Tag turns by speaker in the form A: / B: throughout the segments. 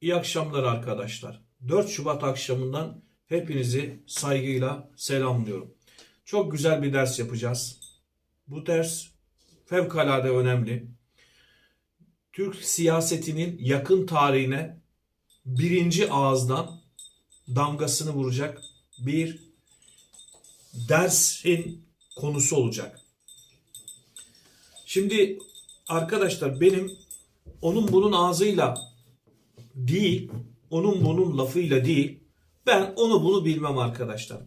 A: İyi akşamlar arkadaşlar. 4 Şubat akşamından hepinizi saygıyla selamlıyorum. Çok güzel bir ders yapacağız. Bu ders fevkalade önemli. Türk siyasetinin yakın tarihine birinci ağızdan damgasını vuracak bir dersin konusu olacak. Şimdi arkadaşlar benim onun bunun ağzıyla değil, onun bunun lafıyla değil, ben onu bunu bilmem arkadaşlar.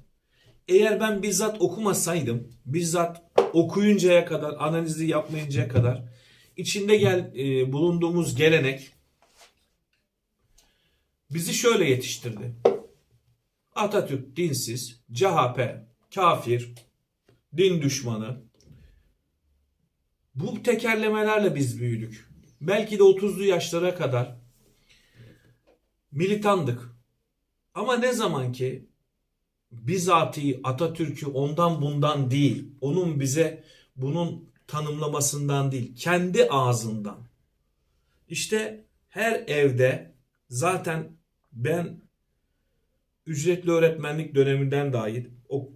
A: Eğer ben bizzat okumasaydım, bizzat okuyuncaya kadar, analizi yapmayıncaya kadar içinde gel e, bulunduğumuz gelenek bizi şöyle yetiştirdi. Atatürk dinsiz, CHP kafir, din düşmanı. Bu tekerlemelerle biz büyüdük. Belki de 30'lu yaşlara kadar militandık. Ama ne zaman ki bizatihi Atatürk'ü ondan bundan değil, onun bize bunun tanımlamasından değil, kendi ağzından. İşte her evde zaten ben ücretli öğretmenlik döneminden dahil o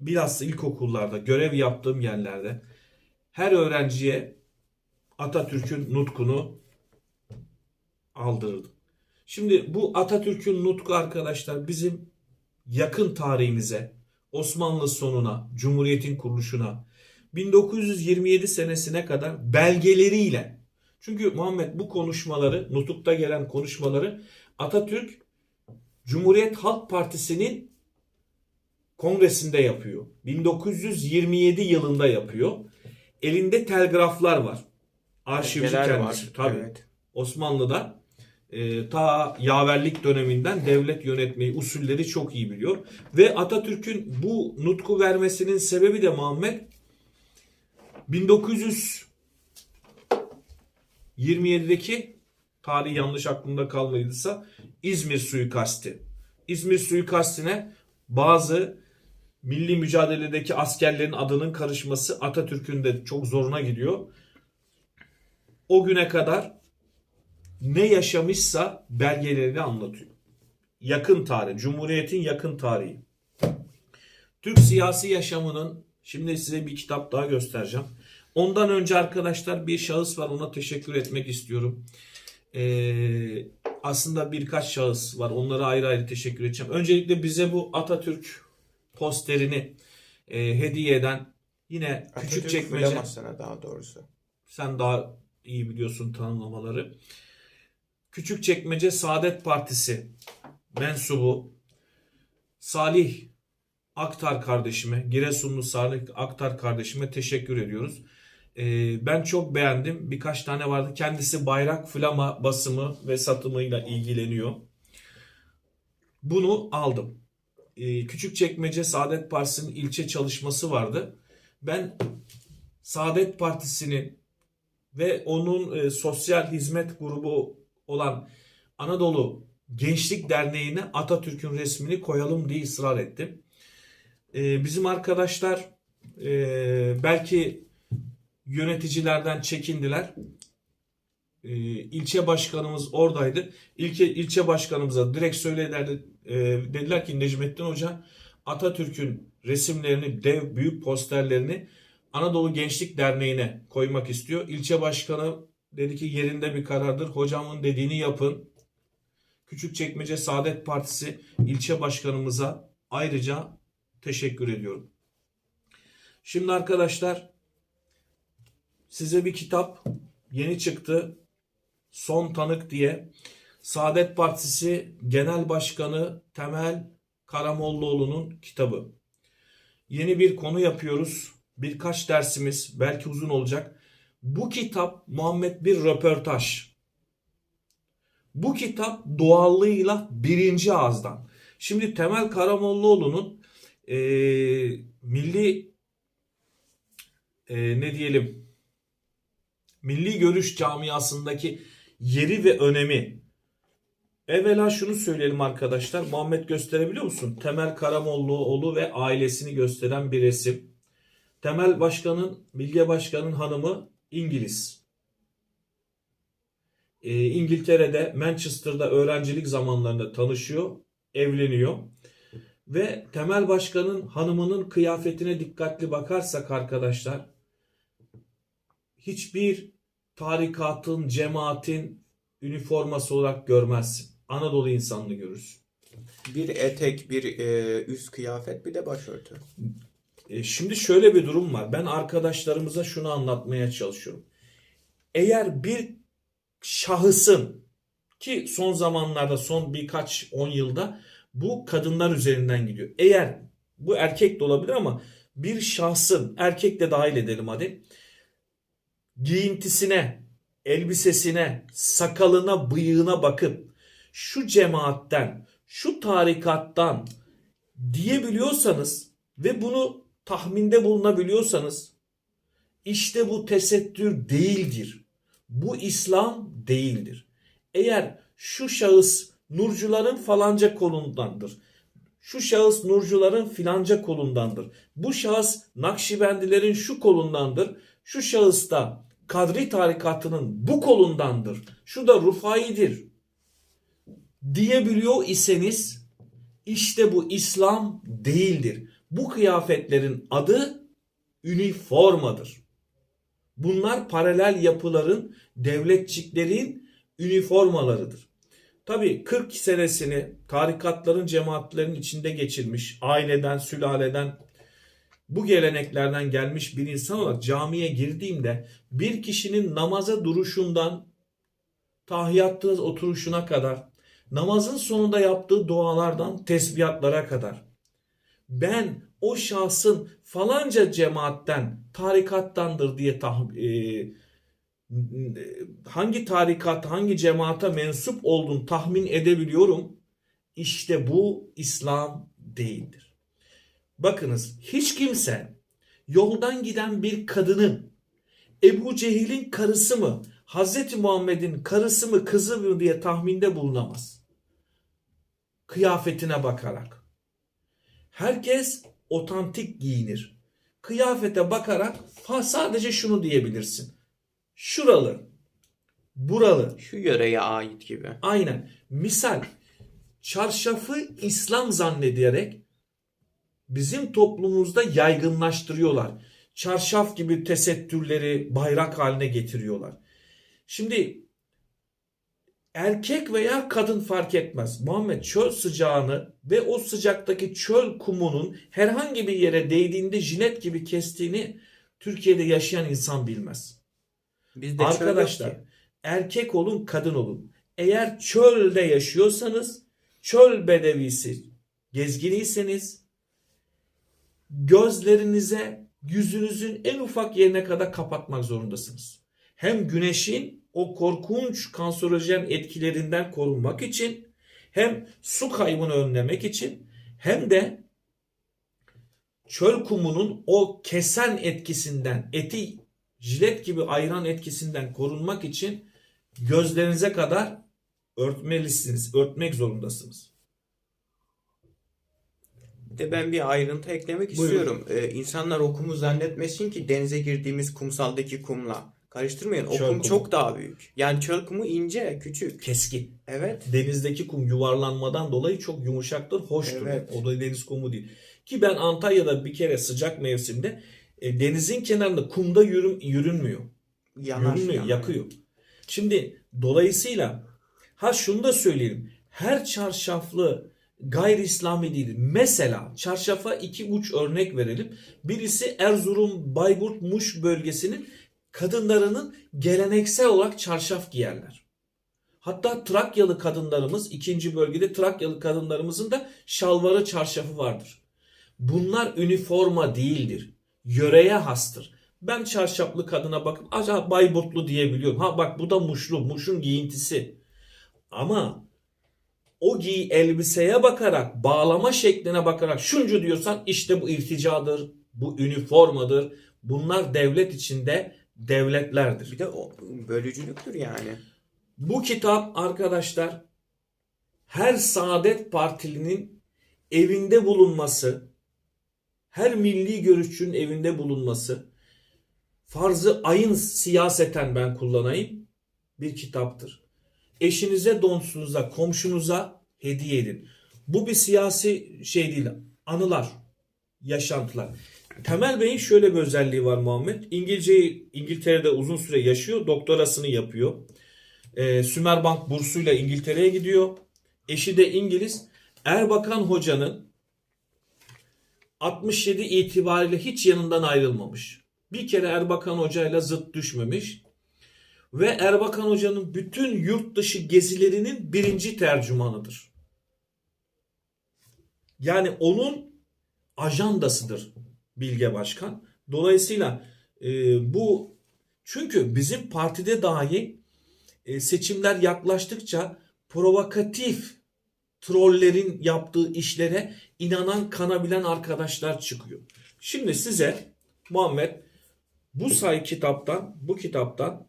A: bilhassa ilkokullarda görev yaptığım yerlerde her öğrenciye Atatürk'ün nutkunu aldırırdım. Şimdi bu Atatürk'ün nutku arkadaşlar bizim yakın tarihimize, Osmanlı sonuna, Cumhuriyet'in kuruluşuna, 1927 senesine kadar belgeleriyle çünkü Muhammed bu konuşmaları, nutukta gelen konuşmaları Atatürk Cumhuriyet Halk Partisi'nin kongresinde yapıyor. 1927 yılında yapıyor. Elinde telgraflar var. Arşivci kendisi.
B: var,
A: Tabii.
B: evet.
A: Osmanlı'da e, ta yaverlik döneminden devlet yönetmeyi usulleri çok iyi biliyor. Ve Atatürk'ün bu nutku vermesinin sebebi de Muhammed 1927'deki tarih yanlış aklımda kalmadıysa İzmir suikasti. İzmir suikastine bazı milli mücadeledeki askerlerin adının karışması Atatürk'ün de çok zoruna gidiyor. O güne kadar ne yaşamışsa belgelerini anlatıyor. Yakın tarih, Cumhuriyet'in yakın tarihi. Türk siyasi yaşamının, şimdi size bir kitap daha göstereceğim. Ondan önce arkadaşlar bir şahıs var ona teşekkür etmek istiyorum. Ee, aslında birkaç şahıs var onlara ayrı ayrı teşekkür edeceğim. Öncelikle bize bu Atatürk posterini e, hediye eden yine
B: Atatürk
A: küçük çekmece
B: daha doğrusu.
A: sen daha iyi biliyorsun tanımlamaları. Küçükçekmece Saadet Partisi mensubu Salih Aktar kardeşime, Giresunlu Salih Aktar kardeşime teşekkür ediyoruz. Ee, ben çok beğendim. Birkaç tane vardı. Kendisi bayrak, flama basımı ve satımıyla ilgileniyor. Bunu aldım. Ee, Küçükçekmece Saadet Partisi'nin ilçe çalışması vardı. Ben Saadet Partisi'nin ve onun e, sosyal hizmet grubu olan Anadolu Gençlik Derneği'ne Atatürk'ün resmini koyalım diye ısrar ettim. E, bizim arkadaşlar e, belki yöneticilerden çekindiler. E, ilçe başkanımız oradaydı. İlçe, ilçe başkanımıza direkt söylediler, e, dediler ki Necmettin Hoca Atatürk'ün resimlerini, dev büyük posterlerini Anadolu Gençlik Derneği'ne koymak istiyor. İlçe başkanı dedi ki yerinde bir karardır. Hocamın dediğini yapın. Küçükçekmece Saadet Partisi ilçe başkanımıza ayrıca teşekkür ediyorum. Şimdi arkadaşlar size bir kitap yeni çıktı. Son Tanık diye. Saadet Partisi Genel Başkanı Temel Karamollaoğlu'nun kitabı. Yeni bir konu yapıyoruz. Birkaç dersimiz belki uzun olacak. Bu kitap Muhammed bir röportaj. Bu kitap doğallığıyla birinci ağızdan. Şimdi Temel Karamollaoğlu'nun e, milli e, ne diyelim milli görüş camiasındaki yeri ve önemi Evvela şunu söyleyelim arkadaşlar. Muhammed gösterebiliyor musun? Temel Karamollaoğlu ve ailesini gösteren bir resim. Temel Başkan'ın, Bilge Başkan'ın hanımı İngiliz. Ee, İngiltere'de Manchester'da öğrencilik zamanlarında tanışıyor, evleniyor. Ve Temel Başkan'ın hanımının kıyafetine dikkatli bakarsak arkadaşlar hiçbir tarikatın, cemaatin üniforması olarak görmezsin. Anadolu insanını görürsün.
B: Bir etek, bir e, üst kıyafet, bir de başörtü.
A: E, Şimdi şöyle bir durum var. Ben arkadaşlarımıza şunu anlatmaya çalışıyorum. Eğer bir şahısın ki son zamanlarda son birkaç on yılda bu kadınlar üzerinden gidiyor. Eğer bu erkek de olabilir ama bir şahsın erkek de dahil edelim hadi giyintisine, elbisesine, sakalına, bıyığına bakıp şu cemaatten, şu tarikattan diyebiliyorsanız ve bunu tahminde bulunabiliyorsanız işte bu tesettür değildir. Bu İslam değildir. Eğer şu şahıs nurcuların falanca kolundandır. Şu şahıs nurcuların filanca kolundandır. Bu şahıs Nakşibendilerin şu kolundandır. Şu şahıs da Kadri tarikatının bu kolundandır. Şu da Rufai'dir. Diyebiliyor iseniz işte bu İslam değildir. Bu kıyafetlerin adı üniformadır. Bunlar paralel yapıların, devletçiklerin üniformalarıdır. Tabi 40 senesini tarikatların, cemaatlerin içinde geçirmiş, aileden, sülaleden, bu geleneklerden gelmiş bir insan olarak camiye girdiğimde bir kişinin namaza duruşundan tahiyyatta oturuşuna kadar, namazın sonunda yaptığı dualardan tesbihatlara kadar ben o şahsın falanca cemaatten, tarikattandır diye tah- e, hangi tarikat, hangi cemaata mensup olduğunu tahmin edebiliyorum. İşte bu İslam değildir. Bakınız hiç kimse yoldan giden bir kadının Ebu Cehil'in karısı mı, Hazreti Muhammed'in karısı mı, kızı mı diye tahminde bulunamaz. Kıyafetine bakarak. Herkes otantik giyinir. Kıyafete bakarak sadece şunu diyebilirsin. Şuralı, buralı,
B: Şu yöreye ait gibi.
A: Aynen. Misal çarşafı İslam zannederek bizim toplumumuzda yaygınlaştırıyorlar. Çarşaf gibi tesettürleri bayrak haline getiriyorlar. Şimdi erkek veya kadın fark etmez. Muhammed çöl sıcağını ve o sıcaktaki çöl kumunun herhangi bir yere değdiğinde jilet gibi kestiğini Türkiye'de yaşayan insan bilmez.
B: Bizde
A: Arkadaşlar erkek olun kadın olun. Eğer çölde yaşıyorsanız çöl bedevisi gezginiyseniz gözlerinize yüzünüzün en ufak yerine kadar kapatmak zorundasınız. Hem güneşin o korkunç kanserojen etkilerinden korunmak için hem su kaybını önlemek için hem de çöl kumunun o kesen etkisinden eti jilet gibi ayıran etkisinden korunmak için gözlerinize kadar örtmelisiniz, örtmek zorundasınız.
B: De ben bir ayrıntı eklemek
A: Buyurun.
B: istiyorum. Ee, insanlar okumu zannetmesin ki denize girdiğimiz kumsaldaki kumla. Karıştırmayın. O
A: Çöl
B: kum çok daha büyük. Yani çöl kumu ince, küçük.
A: Keskin.
B: Evet.
A: Denizdeki kum yuvarlanmadan dolayı çok yumuşaktır, hoştur.
B: Evet.
A: O da deniz kumu değil. Ki ben Antalya'da bir kere sıcak mevsimde e, denizin kenarında kumda yürüm, yürünmüyor.
B: Yanar.
A: Yürünmüyor,
B: yanar.
A: yakıyor. Şimdi dolayısıyla ha şunu da söyleyelim. Her çarşaflı gayri İslami değil. Mesela çarşafa iki uç örnek verelim. Birisi Erzurum, Bayburt, Muş bölgesinin kadınlarının geleneksel olarak çarşaf giyerler. Hatta Trakyalı kadınlarımız ikinci bölgede Trakyalı kadınlarımızın da şalvarı çarşafı vardır. Bunlar üniforma değildir. Yöreye hastır. Ben çarşaflı kadına bakıp acaba Bayburtlu diyebiliyorum. Ha bak bu da Muşlu. Muş'un giyintisi. Ama o giy elbiseye bakarak, bağlama şekline bakarak şuncu diyorsan işte bu irticadır, bu üniformadır. Bunlar devlet içinde devletlerdir.
B: Bir de o bölücülüktür yani.
A: Bu kitap arkadaşlar her Saadet Partilinin evinde bulunması, her milli görüşçünün evinde bulunması, farzı ayın siyaseten ben kullanayım bir kitaptır. eşinize, donsunuza, komşunuza hediye edin. Bu bir siyasi şey değil. Anılar, yaşantılar. Temel Bey'in şöyle bir özelliği var Muhammed. İngilizceyi İngiltere'de uzun süre yaşıyor. Doktorasını yapıyor. Ee, Sümerbank bursuyla İngiltere'ye gidiyor. Eşi de İngiliz. Erbakan Hoca'nın 67 itibariyle hiç yanından ayrılmamış. Bir kere Erbakan Hoca'yla zıt düşmemiş. Ve Erbakan Hoca'nın bütün yurt dışı gezilerinin birinci tercümanıdır. Yani onun ajandasıdır Bilge Başkan. Dolayısıyla e, bu çünkü bizim partide dahi e, seçimler yaklaştıkça provokatif trollerin yaptığı işlere inanan kanabilen arkadaşlar çıkıyor. Şimdi size Muhammed bu say kitaptan bu kitaptan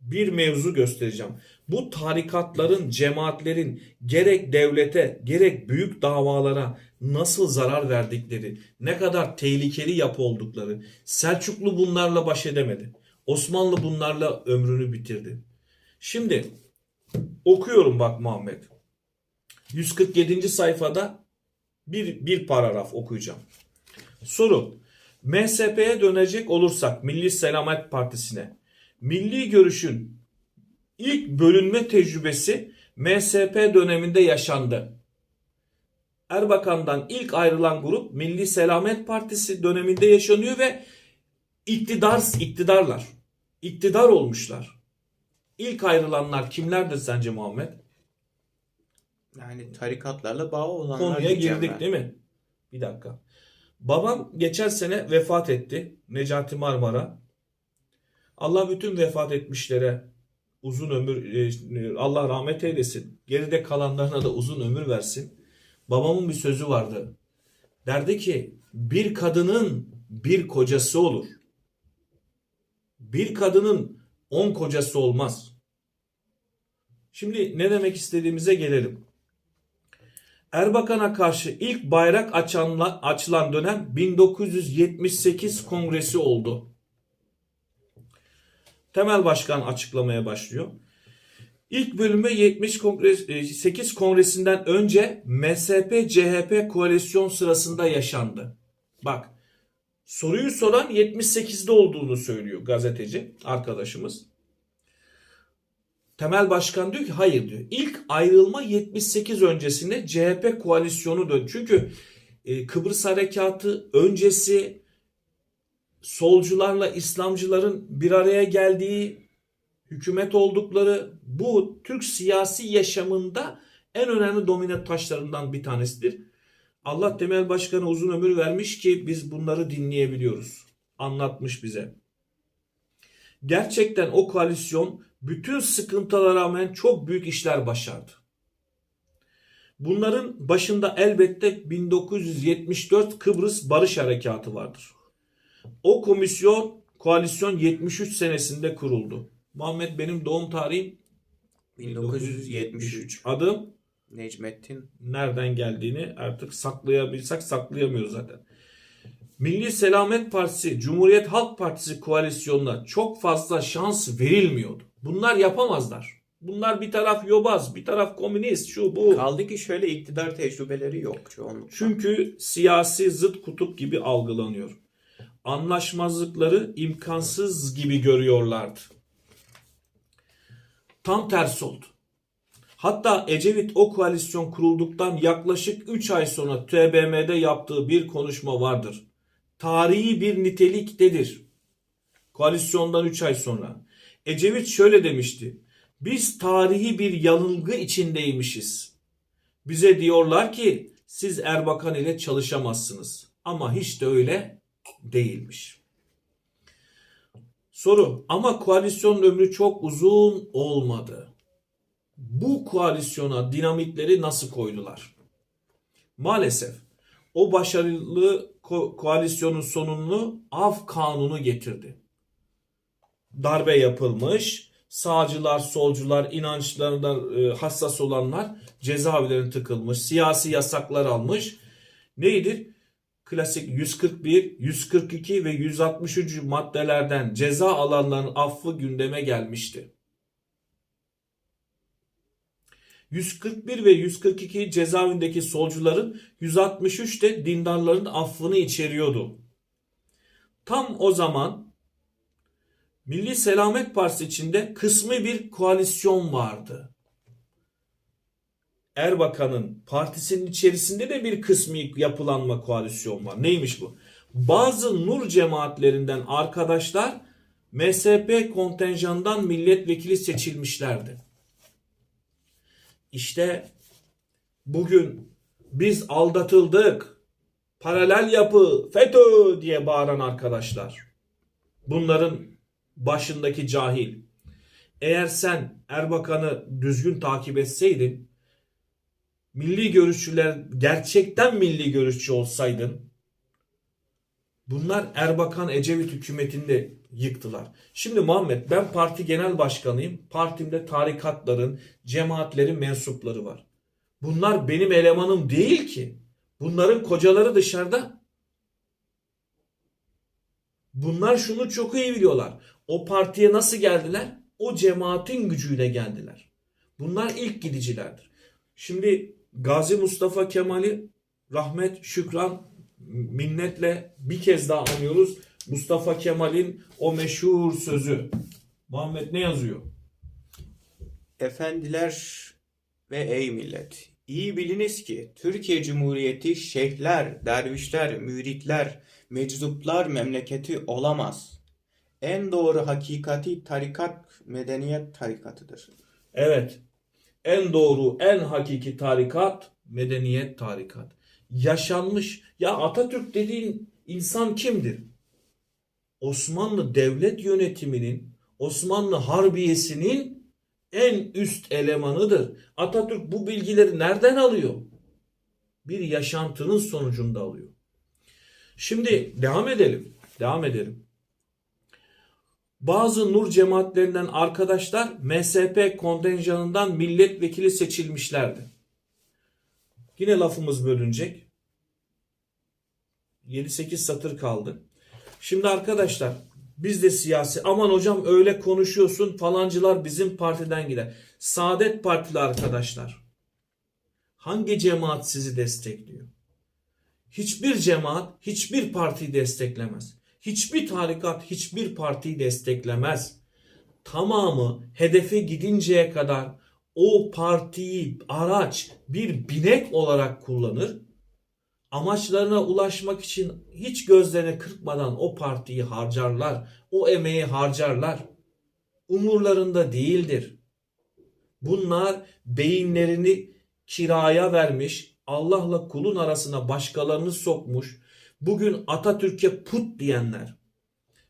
A: bir mevzu göstereceğim. Bu tarikatların, cemaatlerin gerek devlete gerek büyük davalara nasıl zarar verdikleri, ne kadar tehlikeli yapı oldukları. Selçuklu bunlarla baş edemedi. Osmanlı bunlarla ömrünü bitirdi. Şimdi okuyorum bak Muhammed. 147. sayfada bir, bir paragraf okuyacağım. Soru. MSP'ye dönecek olursak Milli Selamet Partisi'ne. Milli görüşün ilk bölünme tecrübesi MSP döneminde yaşandı. Erbakan'dan ilk ayrılan grup Milli Selamet Partisi döneminde yaşanıyor ve iktidar iktidarlar. İktidar olmuşlar. İlk ayrılanlar kimlerdir sence Muhammed?
B: Yani tarikatlarla bağı olanlar
A: Konuya girdik
B: ben.
A: değil mi? Bir dakika. Babam geçen sene vefat etti. Necati Marmara. Allah bütün vefat etmişlere uzun ömür e, Allah rahmet eylesin. Geride kalanlarına da uzun ömür versin. Babamın bir sözü vardı. Derdi ki bir kadının bir kocası olur. Bir kadının on kocası olmaz. Şimdi ne demek istediğimize gelelim. Erbakan'a karşı ilk bayrak açanla, açılan dönem 1978 kongresi oldu. Temel Başkan açıklamaya başlıyor. İlk bölümü 70 kongres, e, 8 kongresinden önce MSP CHP koalisyon sırasında yaşandı. Bak soruyu soran 78'de olduğunu söylüyor gazeteci arkadaşımız. Temel Başkan diyor ki hayır diyor. İlk ayrılma 78 öncesinde CHP koalisyonu dön. Çünkü e, Kıbrıs Harekatı öncesi solcularla İslamcıların bir araya geldiği hükümet oldukları bu Türk siyasi yaşamında en önemli domine taşlarından bir tanesidir. Allah Temel Başkan'a uzun ömür vermiş ki biz bunları dinleyebiliyoruz. Anlatmış bize. Gerçekten o koalisyon bütün sıkıntılara rağmen çok büyük işler başardı. Bunların başında elbette 1974 Kıbrıs Barış Harekatı vardır. O komisyon koalisyon 73 senesinde kuruldu. Muhammed benim doğum tarihim
B: 1973.
A: Adım
B: Necmettin
A: nereden geldiğini artık saklayabilsek saklayamıyoruz zaten. Milli Selamet Partisi, Cumhuriyet Halk Partisi koalisyonuna çok fazla şans verilmiyordu. Bunlar yapamazlar. Bunlar bir taraf yobaz, bir taraf komünist, şu bu.
B: kaldı ki şöyle iktidar tecrübeleri yok çoğunlukla.
A: Çünkü siyasi zıt kutup gibi algılanıyor. Anlaşmazlıkları imkansız gibi görüyorlardı. Tam tersi oldu. Hatta Ecevit o koalisyon kurulduktan yaklaşık 3 ay sonra TBMM'de yaptığı bir konuşma vardır. Tarihi bir niteliktedir. Koalisyondan 3 ay sonra. Ecevit şöyle demişti. Biz tarihi bir yanılgı içindeymişiz. Bize diyorlar ki siz Erbakan ile çalışamazsınız. Ama hiç de öyle değilmiş. Soru ama koalisyonun ömrü çok uzun olmadı. Bu koalisyona dinamitleri nasıl koydular? Maalesef o başarılı ko- koalisyonun sonunu af kanunu getirdi. Darbe yapılmış, sağcılar, solcular, inançlarından e, hassas olanlar cezaevlerine tıkılmış, siyasi yasaklar almış. Neydir? Klasik 141, 142 ve 163. maddelerden ceza alanların affı gündeme gelmişti. 141 ve 142 cezaevindeki solcuların 163 de dindarların affını içeriyordu. Tam o zaman Milli Selamet Partisi içinde kısmi bir koalisyon vardı. Erbakan'ın partisinin içerisinde de bir kısmi yapılanma koalisyon var. Neymiş bu? Bazı nur cemaatlerinden arkadaşlar MSP kontenjandan milletvekili seçilmişlerdi. İşte bugün biz aldatıldık, paralel yapı, FETÖ diye bağıran arkadaşlar. Bunların başındaki cahil. Eğer sen Erbakan'ı düzgün takip etseydin, milli görüşçüler gerçekten milli görüşçü olsaydın, bunlar Erbakan Ecevit hükümetini de yıktılar. Şimdi Muhammed ben parti genel başkanıyım. Partimde tarikatların, cemaatlerin mensupları var. Bunlar benim elemanım değil ki. Bunların kocaları dışarıda. Bunlar şunu çok iyi biliyorlar. O partiye nasıl geldiler? O cemaatin gücüyle geldiler. Bunlar ilk gidicilerdir. Şimdi Gazi Mustafa Kemal'i rahmet, şükran, minnetle bir kez daha anıyoruz. Mustafa Kemal'in o meşhur sözü. Muhammed ne yazıyor?
B: Efendiler ve ey millet, iyi biliniz ki Türkiye Cumhuriyeti şeyhler, dervişler, müritler, meczuplar memleketi olamaz. En doğru hakikati tarikat medeniyet tarikatıdır.
A: Evet. En doğru, en hakiki tarikat medeniyet tarikat. Yaşanmış. Ya Atatürk dediğin insan kimdir? Osmanlı devlet yönetiminin, Osmanlı harbiyesinin en üst elemanıdır. Atatürk bu bilgileri nereden alıyor? Bir yaşantının sonucunda alıyor. Şimdi devam edelim. Devam edelim. Bazı nur cemaatlerinden arkadaşlar MSP kontenjanından milletvekili seçilmişlerdi. Yine lafımız bölünecek. 7-8 satır kaldı. Şimdi arkadaşlar biz de siyasi aman hocam öyle konuşuyorsun falancılar bizim partiden gider. Saadet Partili arkadaşlar. Hangi cemaat sizi destekliyor? Hiçbir cemaat hiçbir partiyi desteklemez. Hiçbir tarikat hiçbir partiyi desteklemez. Tamamı hedefe gidinceye kadar o partiyi araç bir binek olarak kullanır. Amaçlarına ulaşmak için hiç gözlerine kırpmadan o partiyi harcarlar. O emeği harcarlar. Umurlarında değildir. Bunlar beyinlerini kiraya vermiş, Allah'la kulun arasına başkalarını sokmuş, bugün Atatürk'e put diyenler,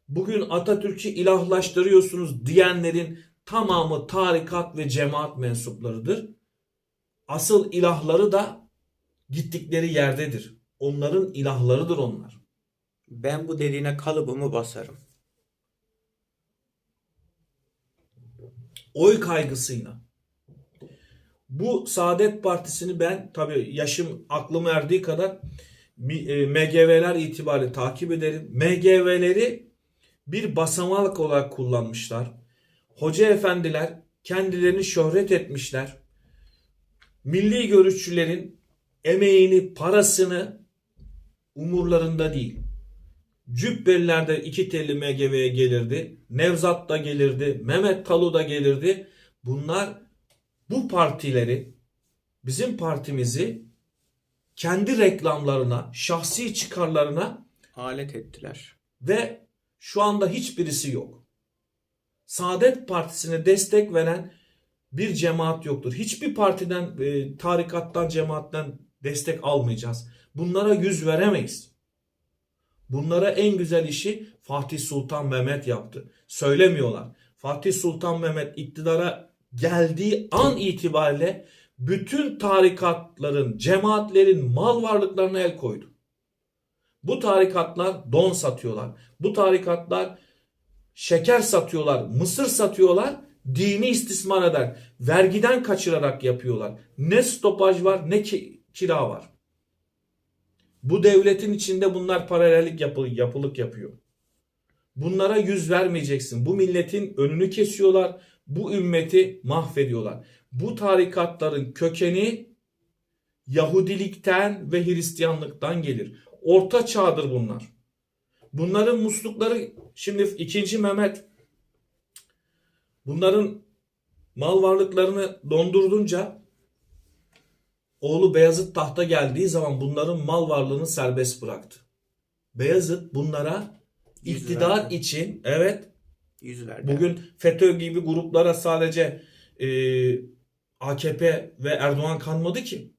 A: bugün Atatürk'ü ilahlaştırıyorsunuz diyenlerin tamamı tarikat ve cemaat mensuplarıdır. Asıl ilahları da gittikleri yerdedir. Onların ilahlarıdır onlar.
B: Ben bu dediğine kalıbımı basarım.
A: Oy kaygısıyla. Bu Saadet Partisi'ni ben tabii yaşım aklım erdiği kadar MGV'ler itibariyle takip ederim. MGV'leri bir basamak olarak kullanmışlar. Hoca efendiler kendilerini şöhret etmişler. Milli görüşçülerin emeğini, parasını umurlarında değil. Cübbelilerde iki telli MGV'ye gelirdi. Nevzat da gelirdi. Mehmet Talu da gelirdi. Bunlar bu partileri, bizim partimizi kendi reklamlarına, şahsi çıkarlarına
B: Alet ettiler.
A: ve şu anda hiçbirisi yok. Saadet Partisi'ne destek veren bir cemaat yoktur. Hiçbir partiden, e, tarikattan, cemaatten destek almayacağız. Bunlara yüz veremeyiz. Bunlara en güzel işi Fatih Sultan Mehmet yaptı. Söylemiyorlar. Fatih Sultan Mehmet iktidara geldiği an itibariyle bütün tarikatların, cemaatlerin mal varlıklarına el koydu. Bu tarikatlar don satıyorlar. Bu tarikatlar şeker satıyorlar, mısır satıyorlar, dini istismar eder. Vergiden kaçırarak yapıyorlar. Ne stopaj var ne ki, kira var. Bu devletin içinde bunlar paralellik yapı, yapılık yapıyor. Bunlara yüz vermeyeceksin. Bu milletin önünü kesiyorlar. Bu ümmeti mahvediyorlar. Bu tarikatların kökeni Yahudilikten ve Hristiyanlıktan gelir. Orta çağdır bunlar. Bunların muslukları şimdi 2. Mehmet bunların mal varlıklarını dondurdunca oğlu Beyazıt tahta geldiği zaman bunların mal varlığını serbest bıraktı. Beyazıt bunlara
B: Yüz
A: iktidar için evet
B: Yüz verdi.
A: Bugün FETÖ gibi gruplara sadece e, AKP ve Erdoğan kanmadı ki.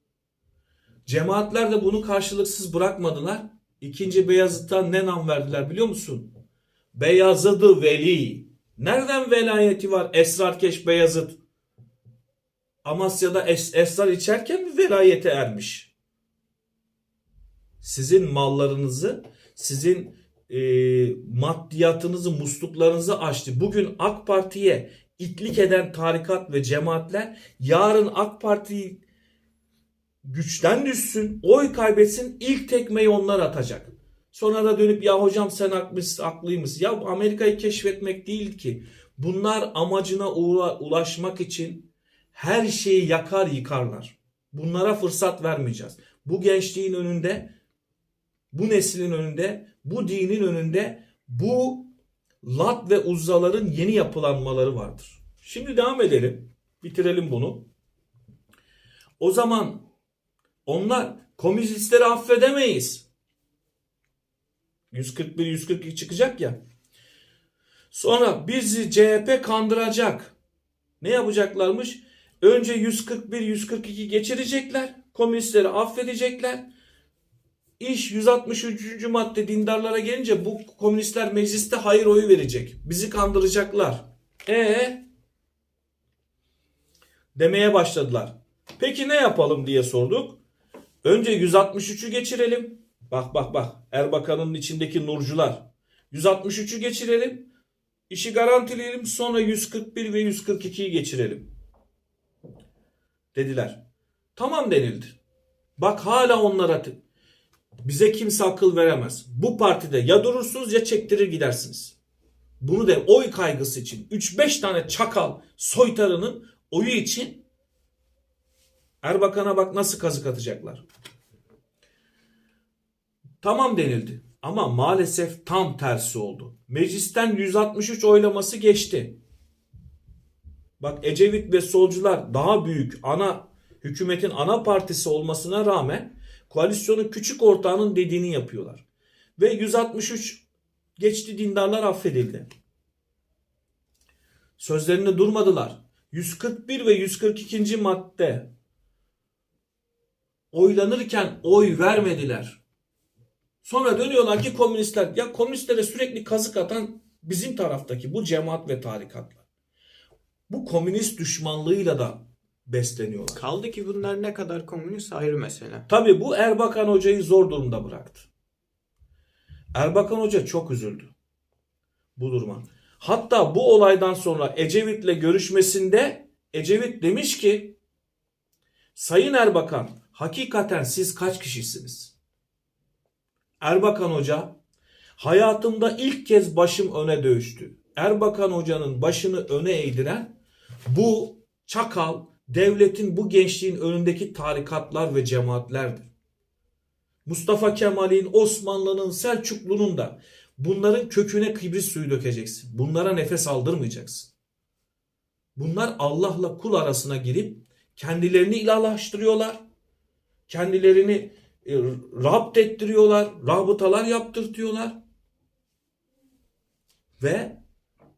A: Cemaatler de bunu karşılıksız bırakmadılar. İkinci Beyazıt'a ne nam verdiler biliyor musun? Beyazıdı Veli. Nereden velayeti var Esrarkeş Beyazıt? Amasya'da es- esrar içerken mi velayete ermiş? Sizin mallarınızı, sizin e, maddiyatınızı, musluklarınızı açtı. Bugün AK Parti'ye itlik eden tarikat ve cemaatler yarın AK Parti'yi güçten düşsün, oy kaybetsin, ilk tekmeyi onlar atacak. Sonra da dönüp ya hocam sen haklısın, haklıymışsın. Ya Amerika'yı keşfetmek değil ki. Bunlar amacına ulaşmak için her şeyi yakar yıkarlar. Bunlara fırsat vermeyeceğiz. Bu gençliğin önünde, bu neslin önünde, bu dinin önünde bu Lat ve Uzzaların yeni yapılanmaları vardır. Şimdi devam edelim. Bitirelim bunu. O zaman onlar komünistleri affedemeyiz. 141 142 çıkacak ya. Sonra bizi CHP kandıracak. Ne yapacaklarmış? Önce 141 142 geçirecekler. Komünistleri affedecekler. İş 163. madde dindarlara gelince bu komünistler mecliste hayır oyu verecek. Bizi kandıracaklar. E demeye başladılar. Peki ne yapalım diye sorduk. Önce 163'ü geçirelim. Bak bak bak Erbakan'ın içindeki nurcular. 163'ü geçirelim. İşi garantileyelim sonra 141 ve 142'yi geçirelim. Dediler. Tamam denildi. Bak hala onlara bize kimse akıl veremez. Bu partide ya durursunuz ya çektirir gidersiniz. Bunu da oy kaygısı için 3-5 tane çakal soytarının oyu için Erbakan'a bak nasıl kazık atacaklar. Tamam denildi. Ama maalesef tam tersi oldu. Meclisten 163 oylaması geçti. Bak Ecevit ve solcular daha büyük ana hükümetin ana partisi olmasına rağmen koalisyonun küçük ortağının dediğini yapıyorlar. Ve 163 geçti dindarlar affedildi. Sözlerinde durmadılar. 141 ve 142. madde oylanırken oy vermediler. Sonra dönüyorlar ki komünistler ya komünistlere sürekli kazık atan bizim taraftaki bu cemaat ve tarikatlar. Bu komünist düşmanlığıyla da besleniyorlar.
B: Kaldı ki bunlar ne kadar komünist ayrı mesele.
A: Tabii bu Erbakan Hoca'yı zor durumda bıraktı. Erbakan Hoca çok üzüldü bu duruma. Hatta bu olaydan sonra Ecevit'le görüşmesinde Ecevit demiş ki Sayın Erbakan hakikaten siz kaç kişisiniz? Erbakan Hoca hayatımda ilk kez başım öne dövüştü. Erbakan Hoca'nın başını öne eğdiren bu çakal devletin bu gençliğin önündeki tarikatlar ve cemaatlerdir. Mustafa Kemal'in, Osmanlı'nın, Selçuklu'nun da bunların köküne kibrit suyu dökeceksin. Bunlara nefes aldırmayacaksın. Bunlar Allah'la kul arasına girip kendilerini ilahlaştırıyorlar. Kendilerini e, rapt ettiriyorlar. Rabıtalar yaptırtıyorlar. Ve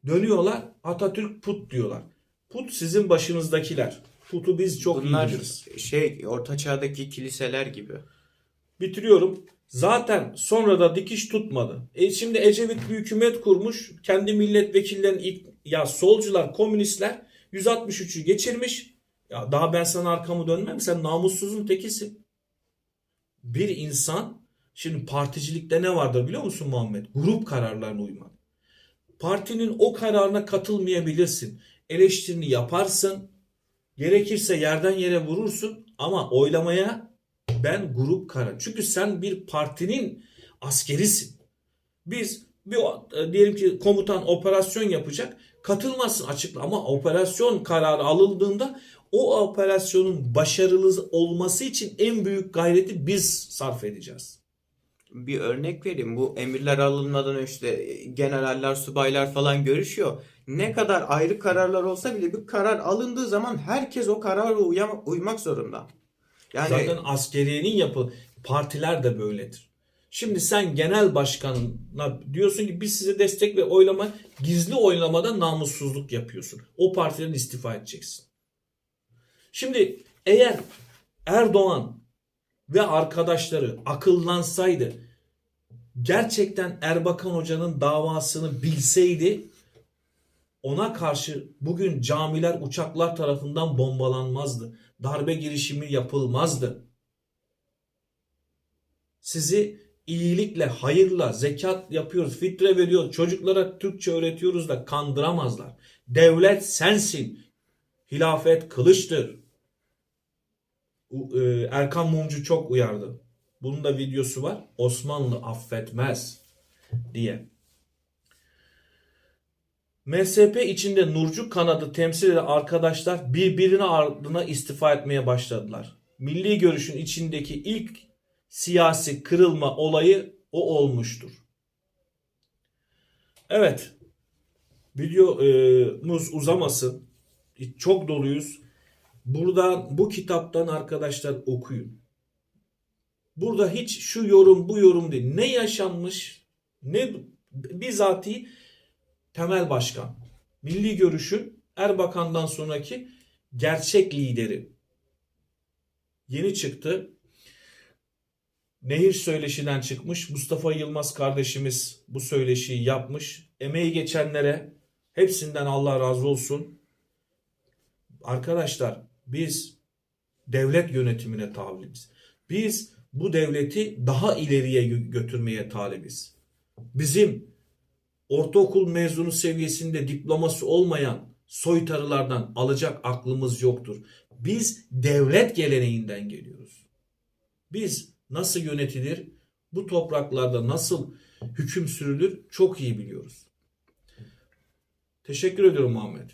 A: dönüyorlar Atatürk put diyorlar. Put sizin başınızdakiler. Putu biz çok
B: Bunlar
A: iyi biliriz.
B: şey orta çağdaki kiliseler gibi.
A: Bitiriyorum. Zaten sonra da dikiş tutmadı. E şimdi Ecevit bir hükümet kurmuş. Kendi milletvekillerin ilk, ya solcular, komünistler 163'ü geçirmiş. Ya daha ben sana arkamı dönmem. Sen namussuzun tekisin. Bir insan şimdi particilikte ne vardır biliyor musun Muhammed? Grup kararlarına uymak. Partinin o kararına katılmayabilirsin. Eleştirini yaparsın. Gerekirse yerden yere vurursun ama oylamaya ben grup karar. Çünkü sen bir partinin askerisin. Biz bir e, diyelim ki komutan operasyon yapacak. Katılmazsın açıkla ama operasyon kararı alındığında O operasyonun başarılı olması için en büyük gayreti biz sarf edeceğiz.
B: Bir örnek vereyim. Bu emirler alınmadan işte generaller, subaylar falan görüşüyor. Ne kadar ayrı kararlar olsa bile bir karar alındığı zaman herkes o karara uyam- uymak zorunda. Yani
A: Zaten askeriyenin yapı partiler de böyledir. Şimdi sen genel başkanına diyorsun ki biz size destek ve oylama gizli oylamada namussuzluk yapıyorsun. O partiden istifa edeceksin. Şimdi eğer Erdoğan ve arkadaşları akıllansaydı gerçekten Erbakan Hoca'nın davasını bilseydi ona karşı bugün camiler uçaklar tarafından bombalanmazdı. Darbe girişimi yapılmazdı. Sizi iyilikle, hayırla, zekat yapıyoruz, fitre veriyoruz, çocuklara Türkçe öğretiyoruz da kandıramazlar. Devlet sensin. Hilafet kılıçtır. E, Erkan Mumcu çok uyardı. Bunun da videosu var. Osmanlı affetmez diye. MSP içinde Nurcu kanadı temsil eden arkadaşlar birbirine ardına istifa etmeye başladılar. Milli görüşün içindeki ilk siyasi kırılma olayı o olmuştur. Evet. Videomuz uzamasın. Çok doluyuz. Buradan bu kitaptan arkadaşlar okuyun. Burada hiç şu yorum bu yorum değil. Ne yaşanmış ne bizatihi Temel Başkan. Milli Görüş'ün Erbakan'dan sonraki gerçek lideri. Yeni çıktı. Nehir söyleşiden çıkmış. Mustafa Yılmaz kardeşimiz bu söyleşiyi yapmış. Emeği geçenlere hepsinden Allah razı olsun. Arkadaşlar biz devlet yönetimine talibiz. Biz bu devleti daha ileriye gö- götürmeye talibiz. Bizim ortaokul mezunu seviyesinde diploması olmayan soytarılardan alacak aklımız yoktur. Biz devlet geleneğinden geliyoruz. Biz nasıl yönetilir, bu topraklarda nasıl hüküm sürülür çok iyi biliyoruz. Teşekkür ediyorum Muhammed.